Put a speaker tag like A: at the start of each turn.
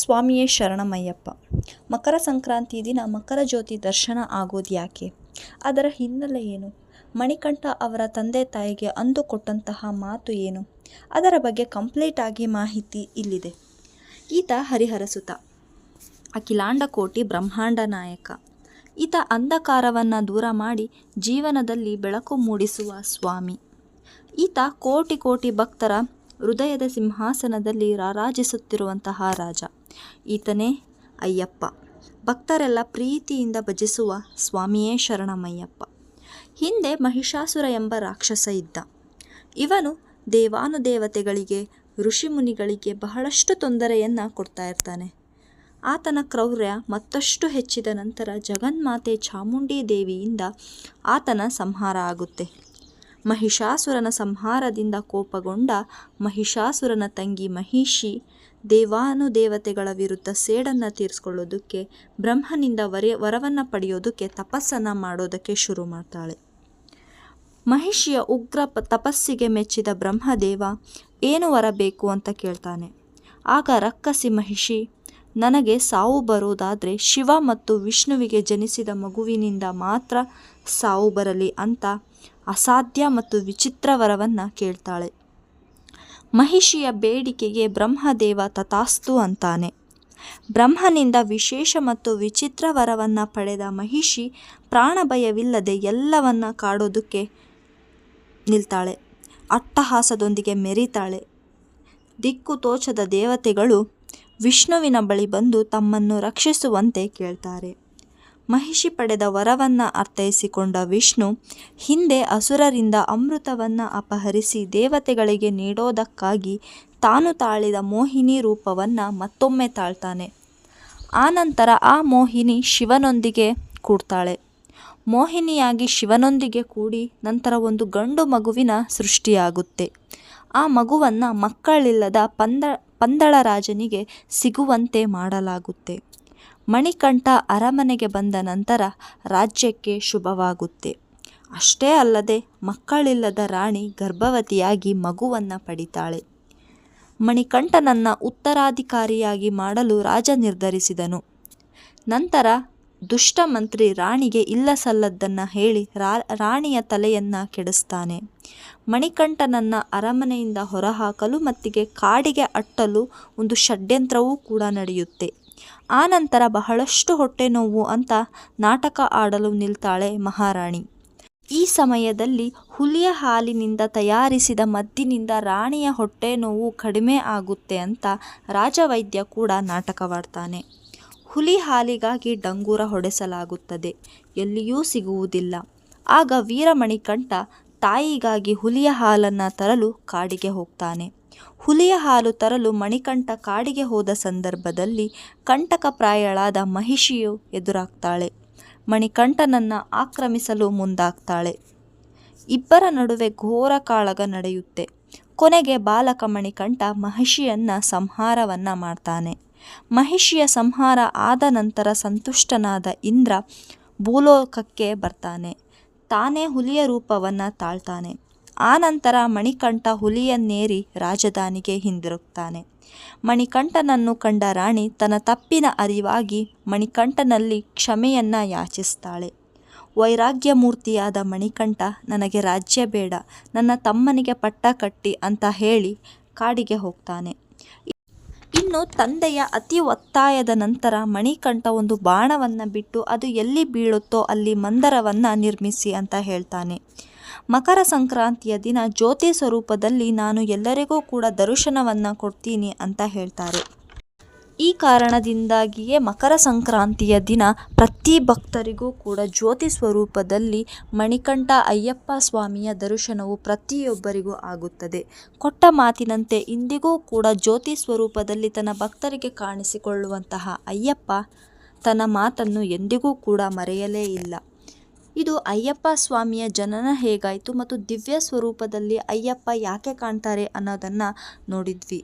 A: ಸ್ವಾಮಿಯೇ ಶರಣಮಯ್ಯಪ್ಪ. ಮಕರ ಸಂಕ್ರಾಂತಿ ದಿನ ಮಕರ ಜ್ಯೋತಿ ದರ್ಶನ ಆಗೋದು ಯಾಕೆ? ಅದರ ಹಿನ್ನೆಲೆ ಏನು? ಮಣಿಕಂಠ ಅವರ ತಂದೆ ತಾಯಿಗೆ ಅಂದು ಕೊಟ್ಟಂತಹ ಮಾತು ಏನು? ಅದರ ಬಗ್ಗೆ ಕಂಪ್ಲೀಟ್ ಆಗಿ ಮಾಹಿತಿ ಇಲ್ಲಿದೆ. ಈತ ಹರಿಹರಸುತ ಅಖಿಲಾಂಡ ಕೋಟಿ ಬ್ರಹ್ಮಾಂಡ ನಾಯಕ. ಈತ ಅಂಧಕಾರವನ್ನು ದೂರ ಮಾಡಿ ಜೀವನದಲ್ಲಿ ಬೆಳಕು ಮೂಡಿಸುವ ಸ್ವಾಮಿ. ಈತ ಕೋಟಿ ಕೋಟಿ ಭಕ್ತರ ಹೃದಯದ ಸಿಂಹಾಸನದಲ್ಲಿ ರಾರಾಜಿಸುತ್ತಿರುವಂತಹ ರಾಜ. ಈತನೇ ಅಯ್ಯಪ್ಪ. ಭಕ್ತರೆಲ್ಲ ಪ್ರೀತಿಯಿಂದ ಭಜಿಸುವ ಸ್ವಾಮಿಯೇ ಶರಣಮಯ್ಯಪ್ಪ. ಹಿಂದೆ ಮಹಿಷಾಸುರ ಎಂಬ ರಾಕ್ಷಸ ಇದ್ದ. ಇವನು ದೇವಾನುದೇವತೆಗಳಿಗೆ, ಋಷಿಮುನಿಗಳಿಗೆ ಬಹಳಷ್ಟು ತೊಂದರೆಯನ್ನು ಕೊಡ್ತಾ ಇರ್ತಾನೆ. ಆತನ ಕ್ರೌರ್ಯ ಮತ್ತಷ್ಟು ಹೆಚ್ಚಿದ ನಂತರ ಜಗನ್ಮಾತೆ ಚಾಮುಂಡಿ ದೇವಿಯಿಂದ ಆತನ ಸಂಹಾರ ಆಗುತ್ತೆ. ಮಹಿಷಾಸುರನ ಸಂಹಾರದಿಂದ ಕೋಪಗೊಂಡ ಮಹಿಷಾಸುರನ ತಂಗಿ ಮಹಿಷಿ ದೇವಾನುದೇವತೆಗಳ ವಿರುದ್ಧ ಸೇಡನ್ನು ತೀರಿಸ್ಕೊಳ್ಳೋದಕ್ಕೆ ಬ್ರಹ್ಮನಿಂದ ವರೆ, ವರವನ್ನು ಪಡೆಯೋದಕ್ಕೆ ತಪಸ್ಸನ್ನು ಮಾಡೋದಕ್ಕೆ ಶುರು ಮಾಡ್ತಾಳೆ. ಮಹಿಷಿಯ ಉಗ್ರ ಪ, ತಪಸ್ಸಿಗೆ ಮೆಚ್ಚಿದ ಬ್ರಹ್ಮದೇವ, ಏನು ವರ ಬೇಕು ಅಂತ ಕೇಳ್ತಾನೆ. ಆಗ ರಕ್ಕಸಿ ಮಹಿಷಿ, ನನಗೆ ಸಾವು ಬರೋದಾದರೆ ಶಿವ ಮತ್ತು ವಿಷ್ಣುವಿಗೆ ಜನಿಸಿದ ಮಗುವಿನಿಂದ ಮಾತ್ರ ಸಾವು ಬರಲಿ ಅಂತ ಅಸಾಧ್ಯ ಮತ್ತು ವಿಚಿತ್ರ ವರವನ್ನು ಕೇಳ್ತಾಳೆ. ಮಹಿಷಿಯ ಬೇಡಿಕೆಗೆ ಬ್ರಹ್ಮದೇವ ತಥಾಸ್ತು ಅಂತಾನೆ. ಬ್ರಹ್ಮನಿಂದ ವಿಶೇಷ ಮತ್ತು ವಿಚಿತ್ರ ವರವನ್ನು ಪಡೆದ ಮಹಿಷಿ ಪ್ರಾಣಭಯವಿಲ್ಲದೆ ಎಲ್ಲವನ್ನ ಕಾಡೋದಕ್ಕೆ ನಿಲ್ತಾಳೆ. ಅಟ್ಟಹಾಸದೊಂದಿಗೆ ಮೆರಿತಾಳೆ. ದಿಕ್ಕು ತೋಚದ ದೇವತೆಗಳು ವಿಷ್ಣುವಿನ ಬಳಿ ಬಂದು ತಮ್ಮನ್ನು ರಕ್ಷಿಸುವಂತೆ ಕೇಳ್ತಾರೆ. ಮಹಿಷಿ ಪಡೆದ ವರವನ್ನು ಅರ್ಥೈಸಿಕೊಂಡ ವಿಷ್ಣು, ಹಿಂದೆ ಅಸುರರಿಂದ ಅಮೃತವನ್ನು ಅಪಹರಿಸಿ ದೇವತೆಗಳಿಗೆ ನೀಡೋದಕ್ಕಾಗಿ ತಾನು ತಾಳಿದ ಮೋಹಿನಿ ರೂಪವನ್ನು ಮತ್ತೊಮ್ಮೆ ತಾಳ್ತಾನೆ. ಆನಂತರ ಆ ಮೋಹಿನಿ ಶಿವನೊಂದಿಗೆ ಕೂಡ್ತಾಳೆ. ಮೋಹಿನಿಯಾಗಿ ಶಿವನೊಂದಿಗೆ ಕೂಡಿ ನಂತರ ಒಂದು ಗಂಡು ಮಗುವಿನ ಸೃಷ್ಟಿಯಾಗುತ್ತೆ. ಆ ಮಗುವನ್ನು ಮಕ್ಕಳಿಲ್ಲದ ಪಂದ, ಪಂದಳ ರಾಜನಿಗೆ ಸಿಗುವಂತೆ ಮಾಡಲಾಗುತ್ತೆ. ಮಣಿಕಂಠ ಅರಮನೆಗೆ ಬಂದ ನಂತರ ರಾಜ್ಯಕ್ಕೆ ಶುಭವಾಗುತ್ತೆ. ಅಷ್ಟೇ ಅಲ್ಲದೆ ಮಕ್ಕಳಿಲ್ಲದ ರಾಣಿ ಗರ್ಭವತಿಯಾಗಿ ಮಗುವನ್ನು ಪಡಿತಾಳೆ. ಮಣಿಕಂಠನನ್ನು ಉತ್ತರಾಧಿಕಾರಿಯಾಗಿ ಮಾಡಲು ರಾಜ ನಿರ್ಧರಿಸಿದನು. ನಂತರ ದುಷ್ಟ ಮಂತ್ರಿ ರಾಣಿಗೆ ಇಲ್ಲ ಸಲ್ಲದ್ದನ್ನು ಹೇಳಿ ರಾಣಿಯ ತಲೆಯನ್ನು ಕೆಡಿಸ್ತಾನೆ. ಮಣಿಕಂಠನನ್ನು ಅರಮನೆಯಿಂದ ಹೊರಹಾಕಲು ಮತ್ತಿಗೆ ಕಾಡಿಗೆ ಅಟ್ಟಲು ಒಂದು ಷಡ್ಯಂತ್ರವೂ ಕೂಡ ನಡೆಯುತ್ತೆ. ಆನಂತರ ಬಹಳಷ್ಟು ಹೊಟ್ಟೆ ನೋವು ಅಂತ ನಾಟಕ ಆಡಲು ನಿಲ್ತಾಳೆ ಮಹಾರಾಣಿ. ಈ ಸಮಯದಲ್ಲಿ ಹುಲಿಯ ಹಾಲಿನಿಂದ ತಯಾರಿಸಿದ ಮದ್ದಿನಿಂದ ರಾಣಿಯ ಹೊಟ್ಟೆ ನೋವು ಕಡಿಮೆ ಆಗುತ್ತೆ ಅಂತ ರಾಜವೈದ್ಯ ಕೂಡ ನಾಟಕವಾಡ್ತಾನೆ. ಹುಲಿ ಹಾಲಿಗಾಗಿ ಡಂಗೂರ ಹೊಡೆಸಲಾಗುತ್ತದೆ. ಎಲ್ಲಿಯೂ ಸಿಗುವುದಿಲ್ಲ. ಆಗ ವೀರಮಣಿಕಂಠ ತಾಯಿಗಾಗಿ ಹುಲಿಯ ಹಾಲನ್ನು ತರಲು ಕಾಡಿಗೆ ಹೋಗ್ತಾನೆ. ಹುಲಿಯ ಹಾಲು ತರಲು ಮಣಿಕಂಠ ಕಾಡಿಗೆ ಹೋದ ಸಂದರ್ಭದಲ್ಲಿ ಕಂಟಕಪ್ರಾಯಳಾದ ಮಹಿಷಿಯು ಎದುರಾಗ್ತಾಳೆ. ಮಣಿಕಂಠನನ್ನು ಆಕ್ರಮಿಸಲು ಮುಂದಾಗ್ತಾಳೆ. ಇಬ್ಬರ ನಡುವೆ ಘೋರ ಕಾಳಗ ನಡೆಯುತ್ತೆ. ಕೊನೆಗೆ ಬಾಲಕ ಮಣಿಕಂಠ ಮಹಿಷಿಯನ್ನ ಸಂಹಾರವನ್ನು ಮಾಡ್ತಾನೆ. ಮಹಿಷಿಯ ಸಂಹಾರ ಆದ ನಂತರ ಸಂತುಷ್ಟನಾದ ಇಂದ್ರ ಭೂಲೋಕಕ್ಕೆ ಬರ್ತಾನೆ. ತಾನೇ ಹುಲಿಯ ರೂಪವನ್ನು ತಾಳ್ತಾನೆ. ಆನಂತರ ಮಣಿಕಂಠ ಹುಲಿಯನ್ನೇರಿ ರಾಜಧಾನಿಗೆ ಹಿಂದಿರುಗ್ತಾನೆ. ಮಣಿಕಂಠನನ್ನು ಕಂಡ ರಾಣಿ ತನ್ನ ತಪ್ಪಿನ ಅರಿವಾಗಿ ಮಣಿಕಂಠನಲ್ಲಿ ಕ್ಷಮೆಯನ್ನು ಯಾಚಿಸ್ತಾಳೆ. ವೈರಾಗ್ಯ ಮೂರ್ತಿಯಾದ ಮಣಿಕಂಠ, ನನಗೆ ರಾಜ್ಯ ಬೇಡ, ನನ್ನ ತಮ್ಮನಿಗೆ ಪಟ್ಟ ಕಟ್ಟಿ ಅಂತ ಹೇಳಿ ಕಾಡಿಗೆ ಹೋಗ್ತಾನೆ. ಇನ್ನು ತಂದೆಯ ಅತಿ ಒತ್ತಾಯದ ನಂತರ ಮಣಿಕಂಠ ಒಂದು ಬಾಣವನ್ನು ಬಿಟ್ಟು ಅದು ಎಲ್ಲಿ ಬೀಳುತ್ತೋ ಅಲ್ಲಿ ಮಂದರವನ್ನು ನಿರ್ಮಿಸಿ ಅಂತ ಹೇಳ್ತಾನೆ. ಮಕರ ಸಂಕ್ರಾಂತಿಯ ದಿನ ಜ್ಯೋತಿ ಸ್ವರೂಪದಲ್ಲಿ ನಾನು ಎಲ್ಲರಿಗೂ ಕೂಡ ದರ್ಶನವನ್ನು ಕೊಡ್ತೀನಿ ಅಂತ ಹೇಳ್ತಾರೆ. ಈ ಕಾರಣದಿಂದಾಗಿಯೇ ಮಕರ ಸಂಕ್ರಾಂತಿಯ ದಿನ ಪ್ರತಿ ಭಕ್ತರಿಗೂ ಕೂಡ ಜ್ಯೋತಿ ಸ್ವರೂಪದಲ್ಲಿ ಮಣಿಕಂಠ ಅಯ್ಯಪ್ಪ ಸ್ವಾಮಿಯ ದರ್ಶನವು ಪ್ರತಿಯೊಬ್ಬರಿಗೂ ಆಗುತ್ತದೆ. ಕೊಟ್ಟ ಮಾತಿನಂತೆ ಇಂದಿಗೂ ಕೂಡ ಜ್ಯೋತಿ ಸ್ವರೂಪದಲ್ಲಿ ತನ್ನ ಭಕ್ತರಿಗೆ ಕಾಣಿಸಿಕೊಳ್ಳುವಂತಹ ಅಯ್ಯಪ್ಪ ತನ್ನ ಮಾತನ್ನು ಎಂದಿಗೂ ಕೂಡ ಮರೆಯಲೇ ಇಲ್ಲ. ಇದು ಅಯ್ಯಪ್ಪ ಸ್ವಾಮಿಯ ಜನನ ಹೇಗಾಯಿತು ಮತ್ತು ದಿವ್ಯ ಸ್ವರೂಪದಲ್ಲಿ ಅಯ್ಯಪ್ಪ ಯಾಕೆ ಕಾಣ್ತಾರೆ ಅನ್ನೋದನ್ನು ನೋಡಿದ್ವಿ.